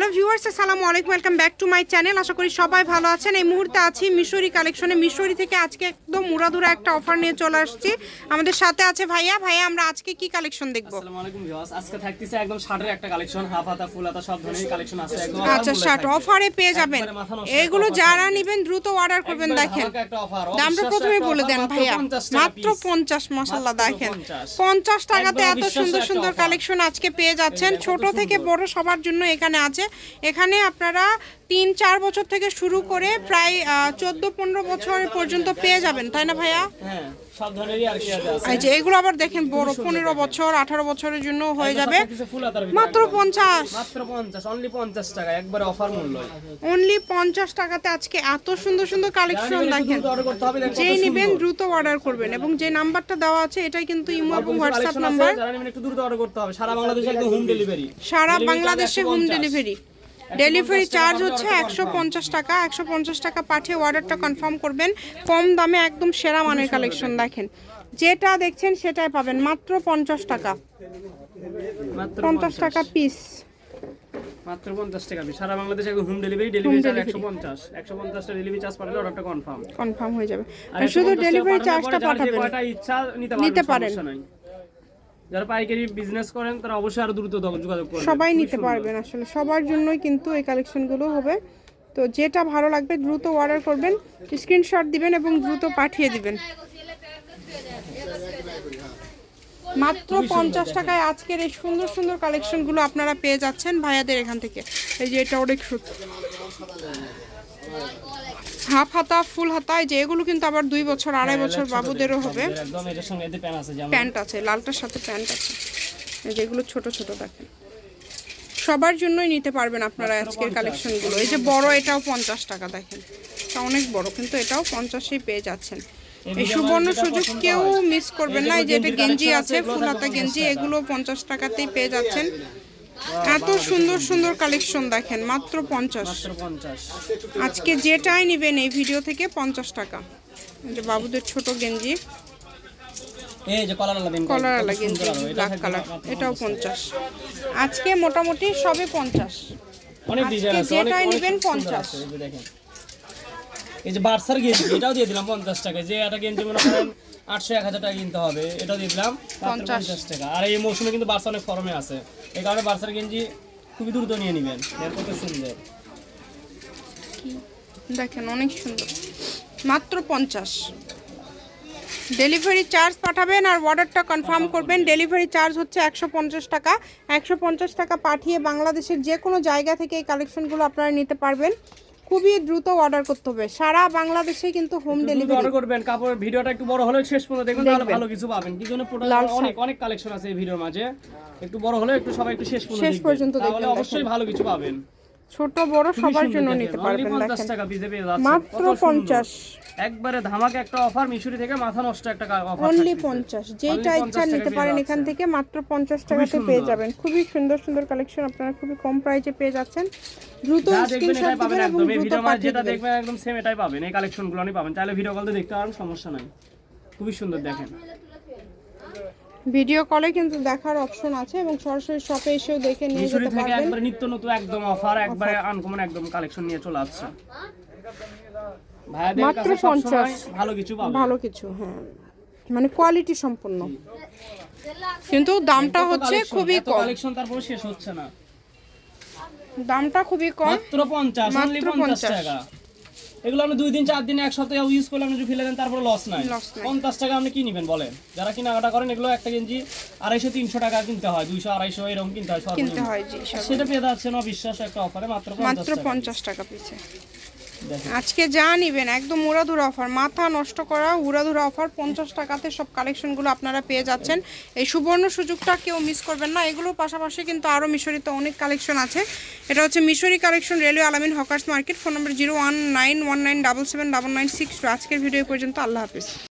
Hello viewers আসসালামু আলাইকুম welcome back to my channel. আশা করি সবাই ভালো আছেন। এই মুহূর্তে আছি মিশরি কালেকশনে। মিশরি থেকে আজকে একদম মুরাদুরা একটা অফার নিয়ে চলে আসছি। আমাদের সাথে আছে ভাইয়া। ভাইয়া আমরা আজকে কি কালেকশন দেখব? আসসালামু আলাইকুম ভিউয়ার্স। আজকে থাকতেছে একদম শার্টের একটা কালেকশন। হাফ হাতা ফুল হাতা সব ধরনের কালেকশন আছে। একদম আচ্ছা শার্ট অফারে পেয়ে যাবেন। এগুলো যারা। নেবেন দ্রুত অর্ডার করবেন দেখেন। দামটা প্রথমে বলে দেন ভাইয়া। মাত্র piece। পঞ্চাশ মশাল্লা দেখেন। 50 পঞ্চাশ টাকাতে এত সুন্দর সুন্দর কালেকশন আজকে পেয়ে যাচ্ছেন। ছোট থেকে বড় সবার জন্য এখানে আছে। এখানে আপনারা তিন, চার বছর থেকে শুরু করে প্রায় চোদ্দ, পনেরো বছর পর্যন্ত পেয়ে যাবেন, তাই না ভাইয়া? যে এগুলো আবার দেখেন বড় পনেরো বছর আঠারো বছরের জন্য হয়ে যাবে। মাত্র পঞ্চাশ। মাত্র 50 অনলি 50 টাকা একবারে অফার মূল্য। অনলি পঞ্চাশ টাকাতে আজকে এত সুন্দর সুন্দর কালেকশন দেখেন। যেই নিবেন দ্রুত অর্ডার করবেন এবং যে নাম্বারটা দেওয়া আছে এটাই কিন্তু ইমো এবং হোয়াটসঅ্যাপ নাম্বার একটু দ্রুত অর্ডার করতে হবে। সারা বাংলাদেশে হোম ডেলিভারি সারা বাংলাদেশে হোম ডেলিভারি ডেলিভারি চার্জ হচ্ছে একশো পঞ্চাশ টাকা একশো পঞ্চাশ টাকা পাঠিয়ে অর্ডারটা কনফার্ম করবেন। কম দামে একদম সেরা মানের কালেকশন দেখেন। যেটা দেখছেন সেটাই পাবেন। মাত্র পঞ্চাশ টাকা। পঞ্চাশ টাকা পিস মাত্র 50 টাকা সারা বাংলাদেশে একদম হোম ডেলিভারি ডেলিভারি চার্জ 150 150 টা ডেলিভারি চার্জ পাঠালে অর্ডারটা কনফার্ম কনফার্ম হয়ে যাবে। আর শুধু ডেলিভারি চার্জটা পাঠাবেন। কয়টা ইচ্ছা নিতে নিতে পারবেন পারেন। যারা পাইকারি বিজনেস করেন তারা অবশ্যই আরও দ্রুত যোগাযোগ করবেন। সবাই নিতে পারবেন আসলে। সবার জন্যই কিন্তু এই কালেকশনগুলো হবে। তো যেটা ভালো লাগবে দ্রুত অর্ডার করবেন স্ক্রিনশট দিবেন এবং দ্রুত পাঠিয়ে দিবেন। মাত্র পঞ্চাশ টাকায় আজকের এই সুন্দর সুন্দর কালেকশনগুলো আপনারা পেয়ে যাচ্ছেন ভাইয়াদের এখান থেকে। এই যে এটা অনেক সুন্দর। হাফ হাতা ফুল হাতা যে এগুলো কিন্তু আবার দুই বছর আড়াই বছর বাবুদেরও হবে। প্যান্ট আছে লালটার সাথে প্যান্ট আছে। যেগুলো ছোট ছোট দেখেন। সবার জন্যই নিতে পারবেন আপনারা আজকের কালেকশনগুলো। এই যে বড় এটাও পঞ্চাশ টাকা দেখেন। এটা অনেক বড় কিন্তু এটাও পঞ্চাশেই পেয়ে যাচ্ছেন। এই সুবর্ণ সুযোগ কেউ মিস করবেন না। এই যে এটা গেঞ্জি আছে ফুল হাতা গেঞ্জি এগুলো পঞ্চাশ টাকাতেই পেয়ে যাচ্ছেন। এত সুন্দর সুন্দর কালেকশন দেখেন মাত্র পঞ্চাশ। আজকে যেটাই নেবেন এই ভিডিও থেকে পঞ্চাশ টাকা। যে বাবুদের ছোট গেঞ্জি এই যে কলার আলাদা কলার ব্ল্যাক কালার এটাও পঞ্চাশ। আজকে মোটামুটি সবে পঞ্চাশ। যেটাই নেবেন সুন্দর 50 আছে, এই যে বার্সার গেঞ্জি এটাও দিয়ে দিলাম পঞ্চাশ টাকা যে একটা গেঞ্জি মনে করেন আটশো এক হাজার টাকা কিনতে হবে এটাও দিয়ে দিলাম পঞ্চাশ। টাকা। আর এই মৌসুমে কিন্তু বার্সা অনেক ফরমে আছে। এই কারণে বার্সার গেঞ্জি খুবই দ্রুত নিয়ে নেবেন। এর কত সুন্দর। দেখেন অনেক সুন্দর। মাত্র পঞ্চাশ। ডেলিভারি চার্জ পাঠাবেন আর অর্ডারটা কনফার্ম করবেন। ডেলিভারি চার্জ হচ্ছে একশো পঞ্চাশ টাকা। একশো পঞ্চাশ টাকা পাঠিয়ে বাংলাদেশের যে কোনো জায়গা থেকে এই কালেকশনগুলো আপনারা নিতে পারবেন। খুবই দ্রুত অর্ডার করতে হবে। সারা বাংলাদেশে কিন্তু হোম ডেলিভারি অর্ডার করবেন। কাপড় ভিডিওটা একটু বড় হলে শেষ পর্যন্ত দেখবেন তাহলে ভালো কিছু পাবেন। কি জন্য প্রোডাক্ট অনেক অনেক কালেকশন আছে এই ভিডিওর মাঝে। একটু বড় হলে একটু সবাই একটু শেষ পর্যন্ত শেষ। পর্যন্ত দেখবেন, অবশ্যই ভালো কিছু পাবেন। ছোট বড় সবার জন্য নিতে পারবেন 50 দেখেন। টাকা পিসে পেয়ে যাচ্ছেন। মাত্র কত সুন্দর। পঞ্চাশ। একবারে ধামাকা একটা অফার মিশরি থেকে মাথা নষ্ট একটা অফার অনলি পঞ্চাশ। যেইটা ইচ্ছা নিতে পারেন এখান থেকে মাত্র পঞ্চাশ টাকাতে পেয়ে যাবেন। খুবই সুন্দর সুন্দর কালেকশন আপনারা খুবই কম প্রাইসে পেয়ে যাচ্ছেন। দ্রুত স্ক্রিনশট পাবেন দিবেন এবং দ্রুত পাঠিয়ে যেটা দেখবেন একদম সেম এটাই পাবেন। এই কালেকশনগুলো আপনি পাবেন। চাইলে ভিডিও কলতে দেখতে পারেন সমস্যা নাই। খুবই সুন্দর দেখেন। ভিডিও কলে কিন্তু দেখার অপশন আছে এবং সরাসরি শপে এসেও দেখে নিয়ে যেতে পারবেন। একবারে নিত্য নতুন একদম অফার একবারে আনকমন একদম কালেকশন নিয়ে চলে আসছে। ভাইয়াদের মাত্র কাছে 50 ভালো কিছু পাবেন ভালো কিছু হ্যাঁ। মানে কোয়ালিটি সম্পন্ন। কিন্তু দামটা হচ্ছে খুবই কম। কালেকশন তারপর শেষ হচ্ছে না। দামটা খুবই কম। মাত্র 50 মাত্র 50 50 টাকা। এগুলো আপনি দুই দিন চার দিন এক সপ্তাহে ইউজ করলে আপনি ফেলে দেন তারপর লস নাই। পঞ্চাশ টাকা আপনি কি নেবেন বলেন? যারা কেনাকাটা করেন এগুলো একটা গেঞ্জি আড়াইশো তিনশো টাকা কিনতে হয় দুইশো আড়াইশো এরকম কিনতে হয় কিনতে হয় সেটা পেয়ে যাচ্ছে না বিশ্বাস একটা অফারে মাত্র মাত্র 50 টাকা। পঞ্চাশ টাকা পিছে আজকে যা নিবেন, একদম উড়াধুরা অফার মাথা নষ্ট করা উড়াধুরা অফার পঞ্চাশ টাকাতে সব কালেকশনগুলো আপনারা পেয়ে যাচ্ছেন। এই সুবর্ণ সুযোগটা কেউ মিস করবেন না। এগুলোর পাশাপাশি কিন্তু আরও মিশরিতে অনেক কালেকশন আছে। এটা হচ্ছে Mishri collection railway Alamin hawkers market phone number zero one nine one nine double seven double nine six আজকের ভিডিও পর্যন্ত, আল্লাহ হাফিজ।